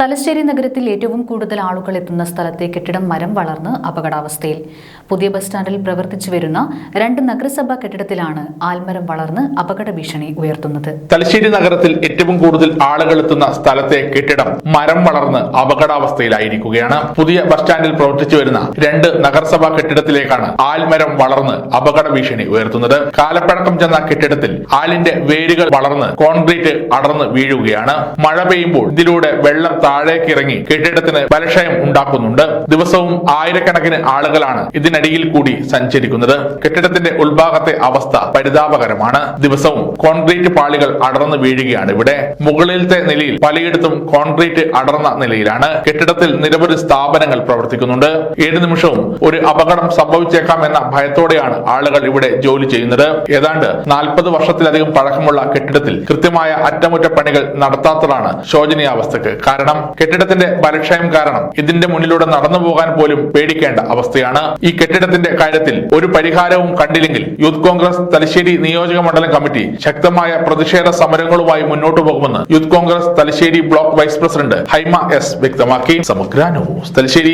തലശ്ശേരി നഗരത്തിൽ ഏറ്റവും കൂടുതൽ ആളുകൾ എത്തുന്ന സ്ഥലത്തെ കെട്ടിടം മരം വളർന്ന് അപകടാവസ്ഥയിൽ. പുതിയ ബസ് സ്റ്റാൻഡിൽ പ്രവർത്തിച്ചു വരുന്ന രണ്ട് നഗരസഭാ കെട്ടിടത്തിലാണ് ആൽമരം വളർന്ന് അപകട ഭീഷണി ഉയർത്തുന്നത്. തലശ്ശേരി നഗരത്തിൽ ഏറ്റവും കൂടുതൽ ആളുകൾ എത്തുന്ന സ്ഥലത്തെ കെട്ടിടം മരം വളർന്ന് അപകടാവസ്ഥയിലായിരിക്കുകയാണ്. പുതിയ ബസ് സ്റ്റാൻഡിൽ പ്രവർത്തിച്ചു വരുന്ന രണ്ട് നഗരസഭാ കെട്ടിടത്തിലേക്കാണ് ആൽമരം വളർന്ന് അപകട ഭീഷണി ഉയർത്തുന്നത്. കാലപ്പഴക്കം ചെന്ന കെട്ടിടത്തിൽ ആലിന്റെ വേരുകൾ വളർന്ന് കോൺക്രീറ്റ് അടർന്ന് വീഴുകയാണ്. മഴ പെയ്യുമ്പോൾ ഇതിലൂടെ വെള്ളം താഴേക്ക് ഇറങ്ങി കെട്ടിടത്തിന് ബലക്ഷയം ഉണ്ടാക്കുന്നുണ്ട്. ദിവസവും ആയിരക്കണക്കിന് ആളുകളാണ് ഇതിനടിയിൽ കൂടി സഞ്ചരിക്കുന്നത്. കെട്ടിടത്തിന്റെ ഉൾഭാഗത്തെ അവസ്ഥ പരിതാപകരമാണ്. ദിവസവും കോൺക്രീറ്റ് പാളികൾ അടർന്നു വീഴുകയാണ് ഇവിടെ. മുകളിലത്തെ നിലയിൽ പലയിടത്തും കോൺക്രീറ്റ് അടർന്ന നിലയിലാണ്. കെട്ടിടത്തിൽ നിരവധി സ്ഥാപനങ്ങൾ പ്രവർത്തിക്കുന്നുണ്ട്. ഏത് നിമിഷവും ഒരു അപകടം സംഭവിച്ചേക്കാം എന്ന ഭയത്തോടെയാണ് ആളുകൾ ഇവിടെ ജോലി ചെയ്യുന്നത്. ഏതാണ്ട് നാൽപ്പത് വർഷത്തിലധികം പഴക്കമുള്ള കെട്ടിടത്തിൽ കൃത്യമായ അറ്റമുറ്റപ്പണികൾ നടത്താത്തതാണ് ശോചനീയാവസ്ഥക്ക് കാരണം കെട്ടിടത്തിന്റെ ബലക്ഷയം കാരണം ഇതിന്റെ മുന്നിലൂടെ നടന്നു പോകാൻ പോലും പേടിക്കേണ്ട അവസ്ഥയാണ് ഈ കെട്ടിടത്തിന്റെ കാര്യത്തിൽ ഒരു പരിഹാരവും കണ്ടില്ലെങ്കിൽ യൂത്ത് കോൺഗ്രസ് തലശ്ശേരി നിയോജക മണ്ഡലം കമ്മിറ്റി ശക്തമായ പ്രതിഷേധ സമരങ്ങളുമായി മുന്നോട്ടു പോകുമെന്ന് youth Congress Thalassery block vice president Haima S വ്യക്തമാക്കി. സമഗ്ര ന്യൂസ്. തലശ്ശേരി